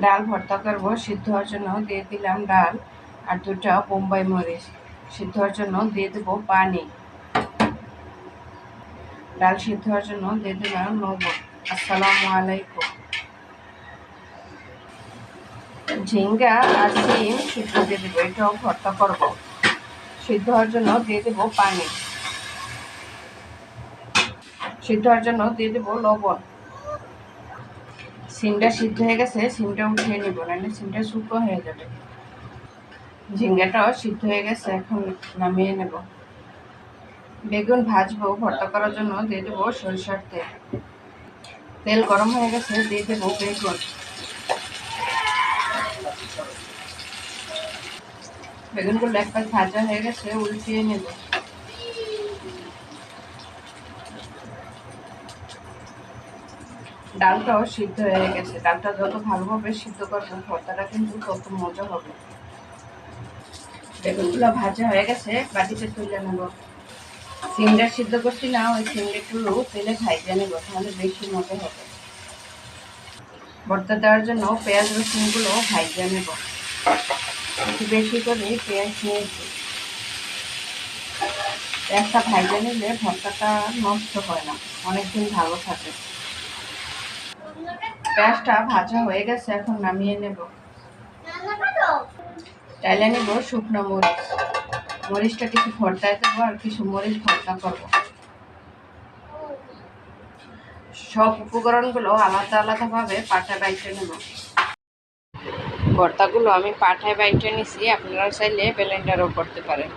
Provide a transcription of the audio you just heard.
ডাল ভর্তা করব, সিদ্ধ হওয়ার জন্য দিয়ে দিলাম ডাল আর দুটা বোম্বাই মরিচ। সিদ্ধ হওয়ার জন্য দিয়ে দেবো পানি। ডাল সিদ্ধ হওয়ার জন্য দিয়ে দিলাম লবণ আসসালামু আলাইকুম। ঝিঙ্গা আর সিম সিদ্ধ দিয়ে দেবো, এটাও ভর্তা করব। সিদ্ধ হওয়ার জন্য দিয়ে দেবো পানি। সিদ্ধ হওয়ার জন্য দিয়ে দেবো লবণ। সিমটা সিদ্ধ হয়ে গেছে, সিমটা উঠিয়ে নিব, নাহলে সিমটা শুকনো হয়ে যাবে। ঝিঙ্গাটাও সিদ্ধ হয়ে গেছে, এখন নামিয়ে নেব। বেগুন ভাজবো, ভর্তা করার জন্য দিয়ে দেবো সরিষার তেল। তেল গরম হয়ে গেছে, দিয়ে দেবো বেগুন। বেগুনগুলো এক ভাজা হয়ে গেছে, উল্টিয়ে নেব। ডালটাও সিদ্ধ হয়ে গেছে। ডালটা যত ভালোভাবে সিদ্ধ করব ভর্তাটা কিন্তু তত মজা হবে। বেগুনগুলো ভাজা হয়ে গেছে, বাটিতে তুলে নেব। সিমটা সিদ্ধ করছি না, ওই একটু তেলে ভাইজা নেব, তাহলে বেশি মজা হবে। ভর্তা দেওয়ার জন্য পেঁয়াজ রসুনগুলো ভাইজা নেব। বেশি করে পেঁয়াজ নিয়েছি। পেঁয়াজটা ভাইজা নিলে ভর্তাটা নষ্ট হয় না, অনেকদিন ভালো থাকে। পেঁয়াজটা ভাজা হয়ে গেছে, এখন নামিয়ে নেব। চাইলে নেব শুকনো মরিচ। মরিচটা কিছু ভর্তায় দেবো আর কিছু মরিচ ভর্তা করব। সব উপকরণগুলো আলাদা আলাদাভাবে পাটা বাইটে নেব। ভর্তাগুলো আমি পাঠায় বাইটে নিছি আপনারা চাইলে ব্লেন্ডারও করতে পারেন।